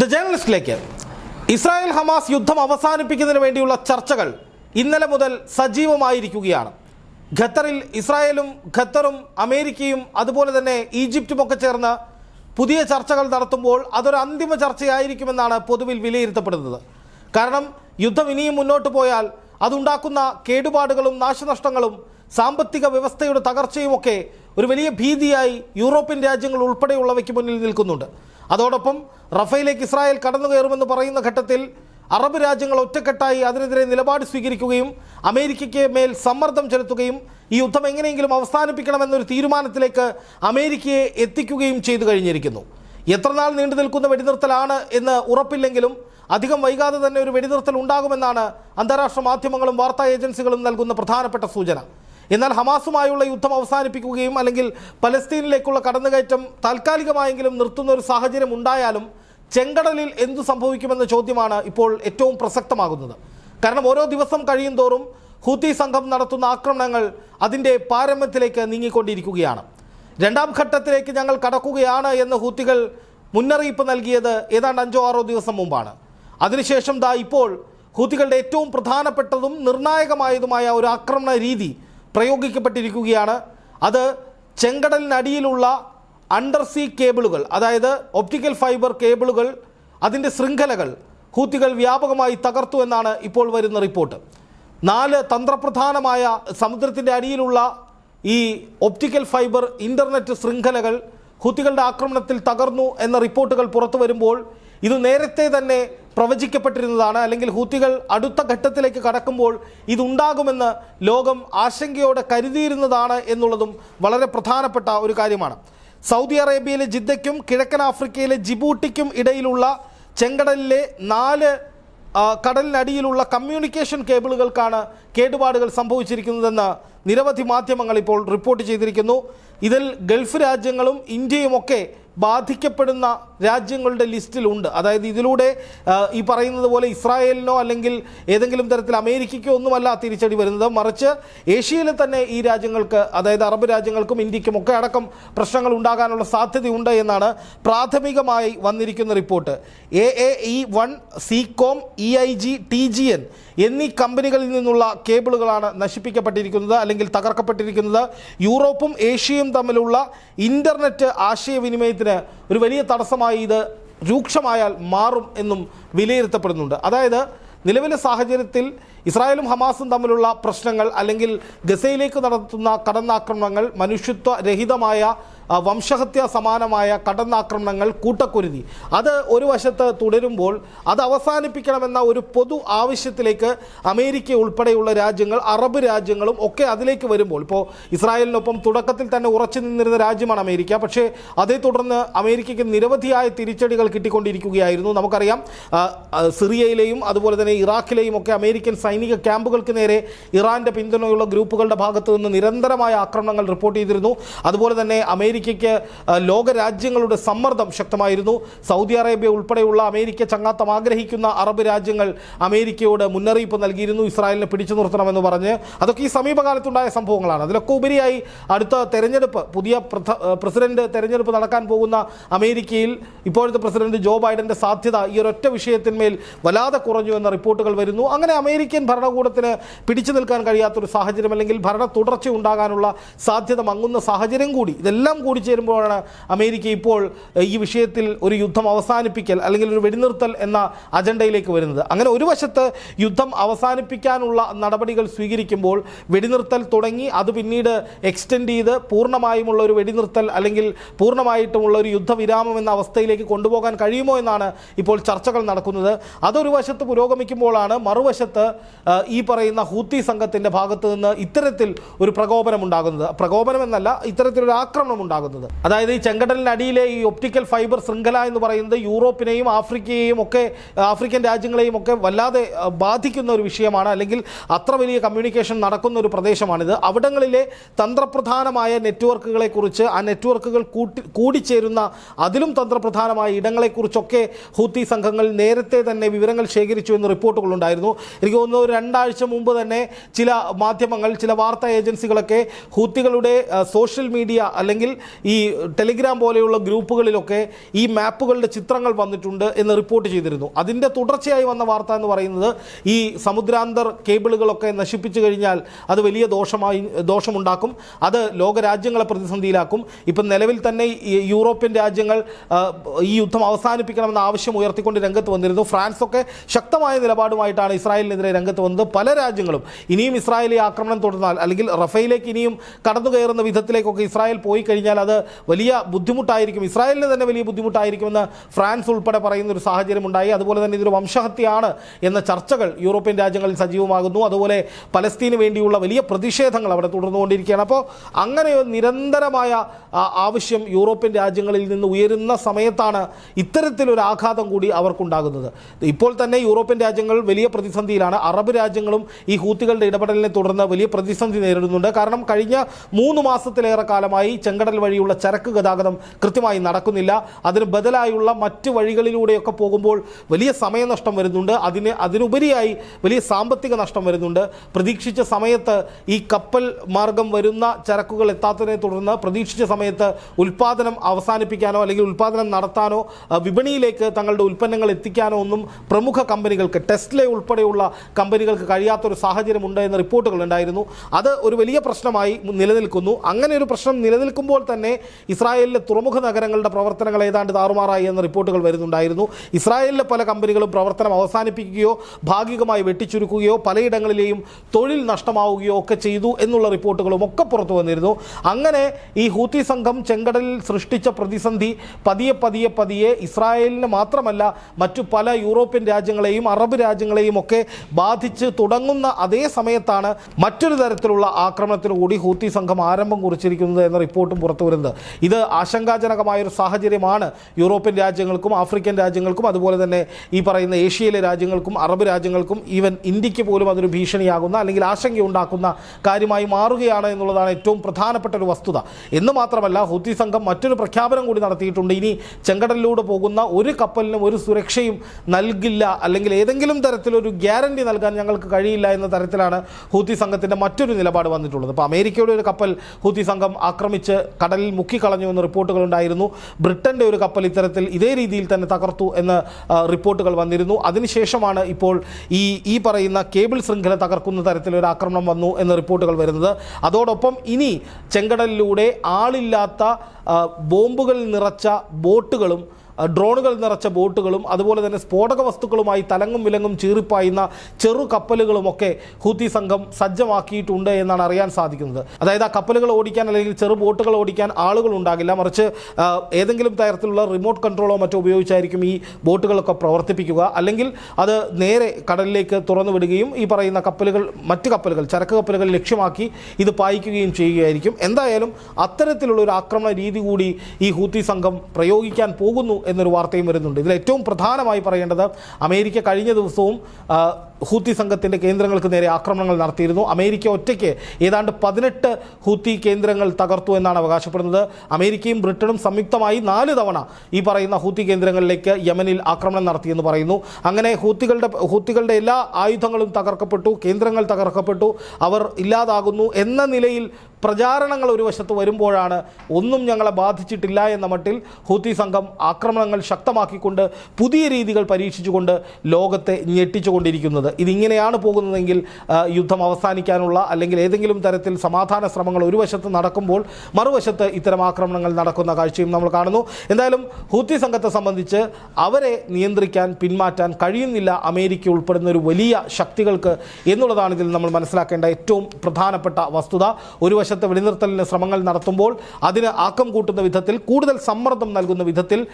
The ജേർണലിസ്റ്റിലേക്ക് Israel Hamas യുദ്ധം അവസാനിപ്പിക്കുന്നതിന് വേണ്ടിയുള്ള ചർച്ചകൾ ഇന്നലെ മുതൽ സജീവമായിരിക്കുകയാണ്. ഖത്തറിൽ ഇസ്രായേലും ഖത്തറും അമേരിക്കയും അതുപോലെ തന്നെ ഈജിപ്തും ഒക്കെ ചേർന്ന് പുതിയ ചർച്ചകൾ നടത്തുമ്പോൾ അതൊരു അന്തിമ ചർച്ചയായിരിക്കുമെന്നാണ് പൊതുവിൽ വിലയിരുത്തപ്പെടുന്നത്. കാരണം യുദ്ധം ഇനിയും മുന്നോട്ട് പോയാൽ അതുണ്ടാക്കുന്ന കേടുപാടുകളും നാശനഷ്ടങ്ങളും സാമ്പത്തിക വ്യവസ്ഥയുടെ തകർച്ചയുമൊക്കെ ഒരു വലിയ ഭീതിയായി യൂറോപ്യൻ രാജ്യങ്ങൾ ഉൾപ്പെടെയുള്ളവയ്ക്ക് മുന്നിൽ നിൽക്കുന്നുണ്ട്. അതോടൊപ്പം റഫേലേക്ക് ഇസ്രായേൽ കടന്നു കയറുമെന്ന് പറയുന്ന ഘട്ടത്തിൽ അറബ് രാജ്യങ്ങൾ ഒറ്റക്കെട്ടായി അതിനെതിരെ നിലപാട് സ്വീകരിക്കുകയും അമേരിക്കയ്ക്ക് മേൽ സമ്മർദ്ദം ചെലുത്തുകയും ഈ യുദ്ധം എങ്ങനെയെങ്കിലും അവസാനിപ്പിക്കണമെന്നൊരു തീരുമാനത്തിലേക്ക് അമേരിക്കയെ എത്തിക്കുകയും ചെയ്തു കഴിഞ്ഞിരിക്കുന്നു. എത്രനാൾ നീണ്ടു നിൽക്കുന്ന വെടിനിർത്തലാണ് എന്ന് ഉറപ്പില്ലെങ്കിലും അധികം വൈകാതെ തന്നെ ഒരു വെടിനിർത്തൽ ഉണ്ടാകുമെന്നാണ് അന്താരാഷ്ട്ര മാധ്യമങ്ങളും വാർത്താ ഏജൻസികളും നൽകുന്ന പ്രധാനപ്പെട്ട സൂചന. എന്നാൽ ഹമാസുമായുള്ള യുദ്ധം അവസാനിപ്പിക്കുകയും അല്ലെങ്കിൽ പലസ്തീനിലേക്കുള്ള കടന്നുകയറ്റം താൽക്കാലികമായെങ്കിലും നിർത്തുന്ന ഒരു സാഹചര്യം ഉണ്ടായാലും ചെങ്കടലിൽ എന്തു സംഭവിക്കുമെന്ന ചോദ്യമാണ് ഇപ്പോൾ ഏറ്റവും പ്രസക്തമാകുന്നത്. കാരണം ഓരോ ദിവസം കഴിയും തോറും ഹൂത്തി സംഘം നടത്തുന്ന ആക്രമണങ്ങൾ അതിന്റെ പാരമ്യത്തിലേക്ക് നീങ്ങിക്കൊണ്ടിരിക്കുകയാണ്. രണ്ടാം ഘട്ടത്തിലേക്ക് ഞങ്ങൾ കടക്കുകയാണ് എന്ന് ഹൂത്തികൾ മുന്നറിയിപ്പ് നൽകിയത് ഏതാണ്ട് അഞ്ചോ ആറോ ദിവസം മുമ്പാണ്. അതിനുശേഷം ദാ ഇപ്പോൾ ഹൂത്തികളുടെ ഏറ്റവും പ്രധാനപ്പെട്ടതും നിർണായകമായതുമായ ഒരു ആക്രമണ രീതി പ്രയോഗിക്കപ്പെട്ടിരിക്കുകയാണ്. അത് ചെങ്കടലിനടിയിലുള്ള അണ്ടർ സീ കേബിളുകൾ അതായത് ഒപ്റ്റിക്കൽ ഫൈബർ കേബിളുകൾ അതിന്റെ ശൃംഖലകൾ ഹൂത്തികൾ വ്യാപകമായി തകർത്തു എന്നാണ് ഇപ്പോൾ വരുന്ന റിപ്പോർട്ട് നാല് തന്ത്രപ്രധാനമായ സമുദ്രത്തിന്റെ അടിയിലുള്ള ഈ ഒപ്റ്റിക്കൽ ഫൈബർ ഇന്റർനെറ്റ് ശൃംഖലകൾ ഹൂത്തികളുടെ ആക്രമണത്തിൽ തകർന്നു എന്ന റിപ്പോർട്ടുകൾ പുറത്തു വരുമ്പോൾ ഇത് നേരത്തെ തന്നെ പ്രവചിക്കപ്പെട്ടിരുന്നതാണ്. അല്ലെങ്കിൽ ഹൂത്തികൾ അടുത്ത ഘട്ടത്തിലേക്ക് കടക്കുമ്പോൾ ഇതുണ്ടാകുമെന്ന് ലോകം ആശങ്കയോടെ കരുതിയിരുന്നതാണ് എന്നുള്ളതും വളരെ പ്രധാനപ്പെട്ട ഒരു കാര്യമാണ്. സൗദി അറേബ്യയിലെ ജിദ്ദയ്ക്കും കിഴക്കൻ ആഫ്രിക്കയിലെ ജിബൂട്ടിക്കും ഇടയിലുള്ള ചെങ്കടലിലെ നാല് കടലിനടിയിലുള്ള കമ്മ്യൂണിക്കേഷൻ കേബിളുകൾക്കാണ് കേടുപാടുകൾ സംഭവിച്ചിരിക്കുന്നതെന്ന് നിരവധി മാധ്യമങ്ങൾ ഇപ്പോൾ റിപ്പോർട്ട് ചെയ്തിരിക്കുന്നു. ഇതിൽ ഗൾഫ് രാജ്യങ്ങളും ഇന്ത്യയുമൊക്കെ ബാധിക്കപ്പെടുന്ന രാജ്യങ്ങളുടെ ലിസ്റ്റിലുണ്ട് അതായത് ഇതിലൂടെ ഈ പറയുന്നത് പോലെ ഇസ്രായേലിനോ അല്ലെങ്കിൽ ഏതെങ്കിലും തരത്തിൽ അമേരിക്കയ്ക്കോ ഒന്നുമല്ല തിരിച്ചടി വരുന്നത്. മറിച്ച് ഏഷ്യയിലെ തന്നെ ഈ രാജ്യങ്ങൾക്ക് അതായത് അറബ് രാജ്യങ്ങൾക്കും ഇന്ത്യക്കും ഒക്കെ അടക്കം പ്രശ്നങ്ങൾ ഉണ്ടാകാനുള്ള സാധ്യതയുണ്ട് എന്നാണ് പ്രാഥമികമായി വന്നിരിക്കുന്ന report. A A E one C com E I G T G N എന്നീ കമ്പനികളിൽ നിന്നുള്ള കേബിളുകളാണ് നശിപ്പിക്കപ്പെട്ടിരിക്കുന്നത് അല്ലെങ്കിൽ തകർക്കപ്പെട്ടിരിക്കുന്നത്. യൂറോപ്പും ഏഷ്യയും തമ്മിലുള്ള ഇന്റർനെറ്റ് ആശയവിനിമയത്തിന് ഒരു വലിയ തടസ്സമായി ഇത് രൂക്ഷമായാൽ മാറും എന്നും വിലയിരുത്തപ്പെടുന്നുണ്ട്. അതായത് നിലവിലെ സാഹചര്യത്തിൽ ഇസ്രായേലും ഹമാസും തമ്മിലുള്ള പ്രശ്നങ്ങൾ അല്ലെങ്കിൽ ഗസയിലേക്ക് നടത്തുന്ന കടന്നാക്രമണങ്ങൾ മനുഷ്യത്വ രഹിതമായ ആ, വംശഹത്യ സമാനമായ കടന്നാക്രമണങ്ങൾ കൂട്ടക്കുരുതി. അത് ഒരു വശത്ത് തുടരുമ്പോൾ അത് അവസാനിപ്പിക്കണമെന്ന ഒരു പൊതു ആവശ്യത്തിലേക്ക് അമേരിക്ക ഉൾപ്പെടെയുള്ള രാജ്യങ്ങൾ അറബ് രാജ്യങ്ങളും ഒക്കെ അതിലേക്ക് വരുമ്പോൾ ഇപ്പോൾ ഇസ്രായേലിനൊപ്പം തുടക്കത്തിൽ തന്നെ ഉറച്ചു നിന്നിരുന്ന രാജ്യമാണ് അമേരിക്ക. പക്ഷേ അതേ തുടർന്ന് അമേരിക്കയ്ക്ക് നിരവധിയായ തിരിച്ചടികൾ കിട്ടിക്കൊണ്ടിരിക്കുകയായിരുന്നു. നമുക്കറിയാം സിറിയയിലെയും അതുപോലെ തന്നെ ഇറാഖിലെയും ഒക്കെ അമേരിക്കൻ സൈനിക ക്യാമ്പുകൾക്ക് നേരെ ഇറാന്റെ പിന്തുണയുള്ള ഗ്രൂപ്പുകളുടെ ഭാഗത്തു നിന്ന് നിരന്തരമായ ആക്രമണങ്ങൾ റിപ്പോർട്ട് ചെയ്തിരുന്നു. അതുപോലെ തന്നെ അമേരിക്കയ്ക്ക് ലോകരാജ്യങ്ങളുടെ ലോക രാജ്യങ്ങളുടെ സമ്മർദ്ദം ശക്തമായിരുന്നു. സൗദി അറേബ്യ ഉൾപ്പെടെയുള്ള അമേരിക്ക ചങ്ങാത്തം ആഗ്രഹിക്കുന്ന അറബ് രാജ്യങ്ങൾ അമേരിക്കയോട് മുന്നറിയിപ്പ് നൽകിയിരുന്നു. ഇസ്രായേലിനെ പിടിച്ചു നിർത്തണമെന്ന് പറഞ്ഞ് അതൊക്കെ ഈ സമീപകാലത്തുണ്ടായ സംഭവങ്ങളാണ്. അതിലൊക്കെ ഉപരിയായി അടുത്ത തെരഞ്ഞെടുപ്പ് പുതിയ പ്രസിഡന്റ് തെരഞ്ഞെടുപ്പ് നടക്കാൻ പോകുന്ന അമേരിക്കയിൽ ഇപ്പോഴത്തെ പ്രസിഡന്റ് ജോ ബൈഡന്റെ സാധ്യത ഈ ഒരൊറ്റ വിഷയത്തിന്മേൽ വല്ലാതെ കുറഞ്ഞു എന്ന റിപ്പോർട്ടുകൾ വരുന്നു. അങ്ങനെ അമേരിക്കൻ ഭരണകൂടത്തിന് പിടിച്ചു നിൽക്കാൻ കഴിയാത്തൊരു സാഹചര്യം അല്ലെങ്കിൽ ഭരണ തുടർച്ച ഉണ്ടാകാനുള്ള സാധ്യത മങ്ങുന്ന സാഹചര്യം കൂടി. ഇതെല്ലാം കൂടി ചേരുമ്പോഴാണ് അമേരിക്ക ഇപ്പോൾ ഈ വിഷയത്തിൽ ഒരു യുദ്ധം അവസാനിപ്പിക്കൽ അല്ലെങ്കിൽ ഒരു വെടിനിർത്തൽ എന്ന അജണ്ടയിലേക്ക് വരുന്നത്. അങ്ങനെ ഒരു വശത്ത് യുദ്ധം അവസാനിപ്പിക്കാനുള്ള നടപടികൾ സ്വീകരിക്കുമ്പോൾ വെടിനിർത്തൽ തുടങ്ങി അത് പിന്നീട് എക്സ്റ്റെൻഡ് ചെയ്ത് പൂർണമായുമുള്ള ഒരു വെടിനിർത്തൽ അല്ലെങ്കിൽ പൂർണമായിട്ടുമുള്ള ഒരു യുദ്ധവിരാമം എന്ന അവസ്ഥയിലേക്ക് കൊണ്ടുപോകാൻ കഴിയുമോ എന്നാണ് ഇപ്പോൾ ചർച്ചകൾ നടക്കുന്നത്. അതൊരു വശത്ത് പുരോഗമിക്കുമ്പോഴാണ് മറുവശത്ത് ഈ പറയുന്ന ഹൂത്തി സംഘത്തിന്റെ ഭാഗത്ത് നിന്ന് ഇത്തരത്തിൽ ഒരു പ്രകോപനം ഉണ്ടാകുന്നത് പ്രകോപനം എന്നല്ല ഇത്തരത്തിലൊരു ആക്രമണം ഉണ്ടാകുന്നത്. അതായത് ഈ ചെങ്കടലിനടിയിലെ ഈ ഒപ്റ്റിക്കൽ ഫൈബർ ശൃംഖല എന്ന് പറയുന്നത് യൂറോപ്പിനെയും ആഫ്രിക്കയെയും ഒക്കെ ആഫ്രിക്കൻ രാജ്യങ്ങളെയും ഒക്കെ വല്ലാതെ ബാധിക്കുന്ന ഒരു വിഷയമാണ്. അല്ലെങ്കിൽ അത്ര വലിയ കമ്മ്യൂണിക്കേഷൻ നടക്കുന്ന ഒരു പ്രദേശമാണിത്. അവിടങ്ങളിലെ തന്ത്രപ്രധാനമായ നെറ്റ്വർക്കുകളെ കുറിച്ച് ആ നെറ്റ്വർക്കുകൾ കൂട്ടി കൂടിച്ചേരുന്ന അതിലും തന്ത്രപ്രധാനമായ ഇടങ്ങളെക്കുറിച്ചൊക്കെ ഹൂത്തി സംഘങ്ങൾ നേരത്തെ തന്നെ വിവരങ്ങൾ ശേഖരിച്ചു എന്ന് റിപ്പോർട്ടുകളുണ്ടായിരുന്നു എനിക്ക് തോന്നുന്നു രണ്ടാഴ്ച മുമ്പ് തന്നെ ചില മാധ്യമങ്ങൾ ചില വാർത്താ ഏജൻസികളൊക്കെ ഹൂത്തികളുടെ സോഷ്യൽ മീഡിയ അല്ലെങ്കിൽ ഈ ടെലിഗ്രാം പോലെയുള്ള ഗ്രൂപ്പുകളിലൊക്കെ ഈ മാപ്പുകളുടെ ചിത്രങ്ങൾ വന്നിട്ടുണ്ട് എന്ന് റിപ്പോർട്ട് ചെയ്തിരുന്നു. അതിന്റെ തുടർച്ചയായി വന്ന വാർത്ത എന്ന് പറയുന്നത് ഈ സമുദ്രാന്തർ കേബിളുകളൊക്കെ നശിപ്പിച്ചു കഴിഞ്ഞാൽ അത് വലിയ ദോഷമായി ദോഷമുണ്ടാക്കും. അത് ലോകരാജ്യങ്ങളെ പ്രതിസന്ധിയിലാക്കും. ഇപ്പം നിലവിൽ തന്നെ യൂറോപ്യൻ രാജ്യങ്ങൾ ഈ യുദ്ധം അവസാനിപ്പിക്കണമെന്ന ആവശ്യം ഉയർത്തിക്കൊണ്ട് രംഗത്ത് വന്നിരുന്നു. ഫ്രാൻസൊക്കെ ശക്തമായ നിലപാടുമായിട്ടാണ് ഇസ്രായേലിനെതിരെ രംഗത്ത് വന്നത്. പല രാജ്യങ്ങളും ഇനിയും ഇസ്രായേലി ആക്രമണം തുടർന്നാൽ അല്ലെങ്കിൽ റഫയിലേക്ക് ഇനിയും കടന്നു കയറുന്ന വിധത്തിലേക്കൊക്കെ ഇസ്രായേൽ പോയി കഴിഞ്ഞാൽ അത് വലിയ ബുദ്ധിമുട്ടായിരിക്കും. ഇസ്രായേലിന് തന്നെ വലിയ ബുദ്ധിമുട്ടായിരിക്കുമെന്ന് ഫ്രാൻസ് ഉൾപ്പെടെ പറയുന്ന ഒരു സാഹചര്യം ഉണ്ടായി. അതുപോലെ തന്നെ ഇതൊരു വംശഹത്യയാണ് എന്ന ചർച്ചകൾ യൂറോപ്യൻ രാജ്യങ്ങളിൽ സജീവമാകുന്നു. അതുപോലെ പലസ്തീന് വേണ്ടിയുള്ള വലിയ പ്രതിഷേധങ്ങൾ അവിടെ തുടർന്നുകൊണ്ടിരിക്കുകയാണ്. അപ്പോൾ അങ്ങനെ നിരന്തരമായ ആവശ്യം യൂറോപ്യൻ രാജ്യങ്ങളിൽ നിന്ന് ഉയരുന്ന സമയത്താണ് ഇത്തരത്തിലൊരു ആഘാതം കൂടി അവർക്കുണ്ടാകുന്നത്. ഇപ്പോൾ തന്നെ യൂറോപ്യൻ രാജ്യങ്ങൾ വലിയ പ്രതിസന്ധിയിലാണ്. അറബ് രാജ്യങ്ങളും ഈ ഹൂത്തികളുടെ ഇടപെടലിനെ തുടർന്ന് വലിയ പ്രതിസന്ധി നേരിടുന്നുണ്ട്. കാരണം കഴിഞ്ഞ മൂന്ന് മാസത്തിലേറെ കാലമായി ചെങ്കടൽ വഴിയുള്ള ചരക്ക് ഗതാഗതം കൃത്യമായി നടക്കുന്നില്ല. അതിന് ബദലായുള്ള മറ്റ് വഴികളിലൂടെയൊക്കെ പോകുമ്പോൾ വലിയ സമയനഷ്ടം വരുന്നുണ്ട്. അതിന് അതിനുപരിയായി വലിയ സാമ്പത്തിക നഷ്ടം വരുന്നുണ്ട്. പ്രതീക്ഷിച്ച സമയത്ത് ഈ കപ്പൽ മാർഗം വരുന്ന ചരക്കുകൾ എത്താത്തതിനെ തുടർന്ന് പ്രതീക്ഷിച്ച സമയത്ത് ഉൽപ്പാദനം അവസാനിപ്പിക്കാനോ അല്ലെങ്കിൽ ഉൽപ്പാദനം നടത്താനോ വിപണിയിലേക്ക് തങ്ങളുടെ ഉൽപ്പന്നങ്ങൾ എത്തിക്കാനോ ഒന്നും പ്രമുഖ കമ്പനികൾക്ക് ടെസ്ല ഉൾപ്പെടെയുള്ള കമ്പനികൾക്ക് കഴിയാത്തൊരു സാഹചര്യമുണ്ട് എന്ന റിപ്പോർട്ടുകൾ ഉണ്ടായിരുന്നു. അത് ഒരു വലിയ പ്രശ്നമായി നിലനിൽക്കുന്നു. അങ്ങനെ ഒരു പ്രശ്നം നിലനിൽക്കുമ്പോൾ തന്നെ ഇസ്രായേലിലെ തുറമുഖ നഗരങ്ങളുടെ പ്രവർത്തനങ്ങൾ ഏതാണ്ട് താറുമാറായി എന്ന റിപ്പോർട്ടുകൾ വരുന്നുണ്ടായിരുന്നു. ഇസ്രായേലിലെ പല കമ്പനികളും പ്രവർത്തനം അവസാനിപ്പിക്കുകയോ ഭാഗികമായി വെട്ടിച്ചുരുക്കുകയോ പലയിടങ്ങളിലെയും തൊഴിൽ നഷ്ടമാവുകയോ ഒക്കെ ചെയ്തു എന്നുള്ള റിപ്പോർട്ടുകളും ഒക്കെ പുറത്തു വന്നിരുന്നു. അങ്ങനെ ഈ ഹൂത്തി സംഘം ചെങ്കടലിൽ സൃഷ്ടിച്ച പ്രതിസന്ധി പതിയെ പതിയെ പതിയെ ഇസ്രായേലിന് മാത്രമല്ല മറ്റു പല യൂറോപ്യൻ രാജ്യങ്ങളെയും അറബ് രാജ്യങ്ങളെയും ഒക്കെ ബാധിച്ച് തുടങ്ങുന്ന അതേ സമയത്താണ് മറ്റൊരു തരത്തിലുള്ള ആക്രമണത്തിനു കൂടി ഹൂത്തി സംഘം ആരംഭം കുറിച്ചിരിക്കുന്നത് എന്ന റിപ്പോർട്ടും പുറത്തു വരുന്നത് ഇത് ആശങ്കാജനകമായ ഒരു സാഹചര്യമാണ് യൂറോപ്യൻ രാജ്യങ്ങൾക്കും ആഫ്രിക്കൻ രാജ്യങ്ങൾക്കും അതുപോലെ തന്നെ ഈ പറയുന്ന ഏഷ്യയിലെ രാജ്യങ്ങൾക്കും അറബ് രാജ്യങ്ങൾക്കും ഈവൻ ഇന്ത്യയ്ക്ക് പോലും അതൊരു ഭീഷണിയാകുന്ന അല്ലെങ്കിൽ ആശങ്കയുണ്ടാക്കുന്ന കാര്യമായി മാറുകയാണ് എന്നുള്ളതാണ് ഏറ്റവും പ്രധാനപ്പെട്ട ഒരു വസ്തുത. എന്ന് മാത്രമല്ല ഹൂത്തി സംഘം മറ്റൊരു പ്രഖ്യാപനം കൂടി നടത്തിയിട്ടുണ്ട്. ഇനി ചെങ്കടലിലൂടെ പോകുന്ന ഒരു കപ്പലിനും ഒരു സുരക്ഷയും നൽകില്ല അല്ലെങ്കിൽ ഏതെങ്കിലും തരത്തിലൊരു ഗ്യാരണ്ടി നൽകാൻ ഞങ്ങൾക്ക് കഴിയില്ല എന്ന തരത്തിലാണ് ഹൂത്തി സംഘത്തിന്റെ മറ്റൊരു നിലപാട് വന്നിട്ടുള്ളത്. അപ്പോൾ അമേരിക്കയുടെ ഒരു കപ്പൽ ഹൂത്തി സംഘം ആക്രമിച്ച് കടലിൽ മുക്കിക്കളഞ്ഞു എന്ന് റിപ്പോർട്ടുകൾ ഉണ്ടായിരുന്നു. ബ്രിട്ടന്റെ ഒരു കപ്പൽ ഇത്തരത്തിൽ ഇതേ രീതിയിൽ തന്നെ തകർത്തു എന്ന് റിപ്പോർട്ടുകൾ വന്നിരുന്നു. അതിനുശേഷമാണ് ഇപ്പോൾ ഈ ഈ പറയുന്ന കേബിൾ ശൃംഖല തകർക്കുന്ന തരത്തിലൊരു ആക്രമണം വന്നു എന്ന റിപ്പോർട്ടുകൾ വരുന്നത്. അതോടൊപ്പം ഇനി ചെങ്കടലിലൂടെ ആളില്ലാത്ത ബോംബുകൾ നിറച്ച ബോട്ടുകളും ഡ്രോണുകൾ നിറച്ച ബോട്ടുകളും അതുപോലെ തന്നെ സ്ഫോടക വസ്തുക്കളുമായി തലങ്ങും വിലങ്ങും ചീറിപ്പായുന്ന ചെറു കപ്പലുകളുമൊക്കെ ഹൂത്തി സംഘം സജ്ജമാക്കിയിട്ടുണ്ട് എന്നാണ് അറിയാൻ സാധിക്കുന്നത്. അതായത് ആ കപ്പലുകൾ ഓടിക്കാൻ അല്ലെങ്കിൽ ചെറു ബോട്ടുകൾ ഓടിക്കാൻ ആളുകൾ ഉണ്ടാകില്ല. മറിച്ച് ഏതെങ്കിലും തരത്തിലുള്ള റിമോട്ട് കൺട്രോളോ മറ്റോ ഉപയോഗിച്ചായിരിക്കും ഈ ബോട്ടുകളൊക്കെ പ്രവർത്തിപ്പിക്കുക. അല്ലെങ്കിൽ അത് നേരെ കടലിലേക്ക് തുറന്നു വിടുകയും ഈ പറയുന്ന കപ്പലുകൾ മറ്റ് കപ്പലുകൾ ചരക്ക് കപ്പലുകൾ ലക്ഷ്യമാക്കി ഇത് പായിക്കുകയും ചെയ്യുകയായിരിക്കും. എന്തായാലും അത്തരത്തിലുള്ള ഒരു ആക്രമണ രീതി കൂടി ഈ ഹൂത്തി സംഘം പ്രയോഗിക്കാൻ പോകുന്നു എന്നൊരു വാർത്തയും വരുന്നുണ്ട്. ഇതിൽ ഏറ്റവും പ്രധാനമായി പറയേണ്ടത് അമേരിക്ക കഴിഞ്ഞ ദിവസവും ഹൂത്തി സംഘത്തിന്റെ കേന്ദ്രങ്ങൾക്ക് നേരെ ആക്രമണങ്ങൾ നടത്തിയിരുന്നു. അമേരിക്ക ഒറ്റയ്ക്ക് ഏതാണ്ട് പതിനെട്ട് ഹൂത്തി കേന്ദ്രങ്ങൾ തകർത്തു എന്നാണ് അവകാശപ്പെടുന്നത്. അമേരിക്കയും ബ്രിട്ടനും സംയുക്തമായി നാല് തവണ ഈ പറയുന്ന ഹൂത്തി കേന്ദ്രങ്ങളിലേക്ക് യമനിൽ ആക്രമണം നടത്തിയെന്ന് പറയുന്നു. അങ്ങനെ ഹൂത്തികളുടെ ഹൂത്തികളുടെ എല്ലാ ആയുധങ്ങളും തകർക്കപ്പെട്ടു കേന്ദ്രങ്ങൾ തകർക്കപ്പെട്ടു അവർ ഇല്ലാതാകുന്നു എന്ന നിലയിൽ പ്രചാരണങ്ങൾ ഒരു വശത്ത് വരുമ്പോഴാണ് ഒന്നും ഞങ്ങളെ ബാധിച്ചിട്ടില്ല എന്ന മട്ടിൽ ഹൂത്തി സംഘം ആക്രമണങ്ങൾ ശക്തമാക്കിക്കൊണ്ട് പുതിയ രീതികൾ പരീക്ഷിച്ചുകൊണ്ട് ലോകത്തെ ഞെട്ടിച്ചുകൊണ്ടിരിക്കുന്നത്. ഇതിങ്ങനെയാണ് പോകുന്നതെങ്കിൽ യുദ്ധം അവസാനിക്കാനുള്ള അല്ലെങ്കിൽ ഏതെങ്കിലും തരത്തിൽ സമാധാന ശ്രമങ്ങൾ ഒരു വശത്ത് നടക്കുമ്പോൾ മറുവശത്ത് ഇത്തരം ആക്രമണങ്ങൾ നടക്കുന്ന കാഴ്ചയും നമ്മൾ കാണുന്നു. എന്തായാലും ഹൂത്തി സംഘത്തെ സംബന്ധിച്ച് അവരെ നിയന്ത്രിക്കാൻ പിന്മാറ്റാൻ കഴിയുന്നില്ല അമേരിക്ക ഉൾപ്പെടുന്ന ഒരു വലിയ ശക്തികൾക്ക് എന്നുള്ളതാണ് ഇതിൽ നമ്മൾ മനസ്സിലാക്കേണ്ട ഏറ്റവും പ്രധാനപ്പെട്ട വസ്തുത. ഒരു വശത്ത് വെടിനിർത്തലിന് ശ്രമങ്ങൾ നടത്തുമ്പോൾ അതിന് ആക്കം കൂട്ടുന്ന വിധത്തിൽ കൂടുതൽ സമ്മർദ്ദം നൽകുന്ന വിധത്തിൽ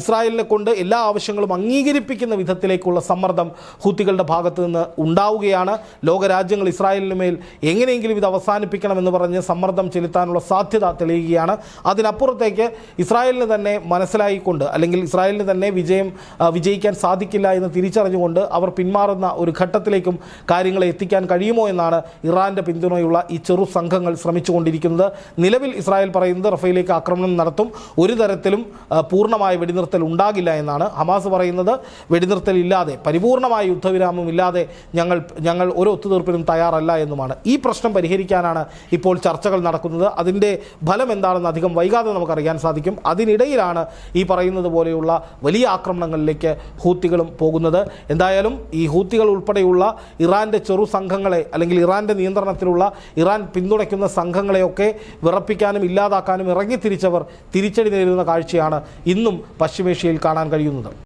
ഇസ്രായേലിനെ കൊണ്ട് എല്ലാ ആവശ്യങ്ങളും അംഗീകരിപ്പിക്കുന്ന വിധത്തിലേക്കുള്ള സമ്മർദ്ദം ഹൂത്തികളുടെ ഭാഗത്ത് നിന്ന് ഉണ്ടാവുകയാണ്. ലോകരാജ്യങ്ങൾ ഇസ്രായേലിന് മേൽ എങ്ങനെയെങ്കിലും ഇത് അവസാനിപ്പിക്കണമെന്ന് പറഞ്ഞ് സമ്മർദ്ദം ചെലുത്താനുള്ള സാധ്യത തെളിയുകയാണ്. അതിനപ്പുറത്തേക്ക് ഇസ്രായേലിന് തന്നെ മനസ്സിലായിക്കൊണ്ട് അല്ലെങ്കിൽ ഇസ്രായേലിന് തന്നെ വിജയം വിജയിക്കാൻ സാധിക്കില്ല എന്ന് തിരിച്ചറിഞ്ഞുകൊണ്ട് അവർ പിന്മാറുന്ന ഒരു ഘട്ടത്തിലേക്കും കാര്യങ്ങളെ എത്തിക്കാൻ കഴിയുമോ എന്നാണ് ഇറാന്റെ പിന്തുണയുള്ള ഈ ചെറു സംഘങ്ങൾ ശ്രമിച്ചു ശ്രമിച്ചുകൊണ്ടിരിക്കുന്നത് നിലവിൽ ഇസ്രായേൽ പറയുന്നത് റഫേലേക്ക് ആക്രമണം നടത്തും. ഒരു തരത്തിലും പൂർണമായ വെടിനിർത്തൽ ഉണ്ടാകില്ല എന്നാണ് ഹമാസ് പറയുന്നത്. വെടിനിർത്തൽ ഇല്ലാതെ പരിപൂർണമായ യുദ്ധവിരാമം ഇല്ലാതെ ഞങ്ങൾ ഞങ്ങൾ ഒരു ഒത്തുതീർപ്പിനും തയ്യാറല്ല എന്നുമാണ്. ഈ പ്രശ്നം പരിഹരിക്കാനാണ് ഇപ്പോൾ ചർച്ചകൾ നടക്കുന്നത്. അതിന്റെ ഫലം എന്താണെന്ന് അധികം വൈകാതെ നമുക്കറിയാൻ സാധിക്കും. അതിനിടയിലാണ് ഈ പറയുന്നത് പോലെയുള്ള വലിയ ആക്രമണങ്ങളിലേക്ക് ഹൂത്തികളും പോകുന്നത്. എന്തായാലും ഈ ഹൂത്തികൾ ഉൾപ്പെടെയുള്ള ഇറാന്റെ ചെറു സംഘങ്ങളെ അല്ലെങ്കിൽ ഇറാന്റെ നിയന്ത്രണത്തിലുള്ള ഇറാൻ പിന്തുണയ്ക്കുന്ന സംഘങ്ങളെയൊക്കെ വിറപ്പിക്കാനും ഇല്ലാതാക്കാനും ഇറങ്ങിത്തിരിച്ചവർ തിരിച്ചടി നേരിടുന്ന കാഴ്ചയാണ് ഇന്നും പശ്ചിമേഷ്യയിൽ കാണാൻ കഴിയുന്നത്.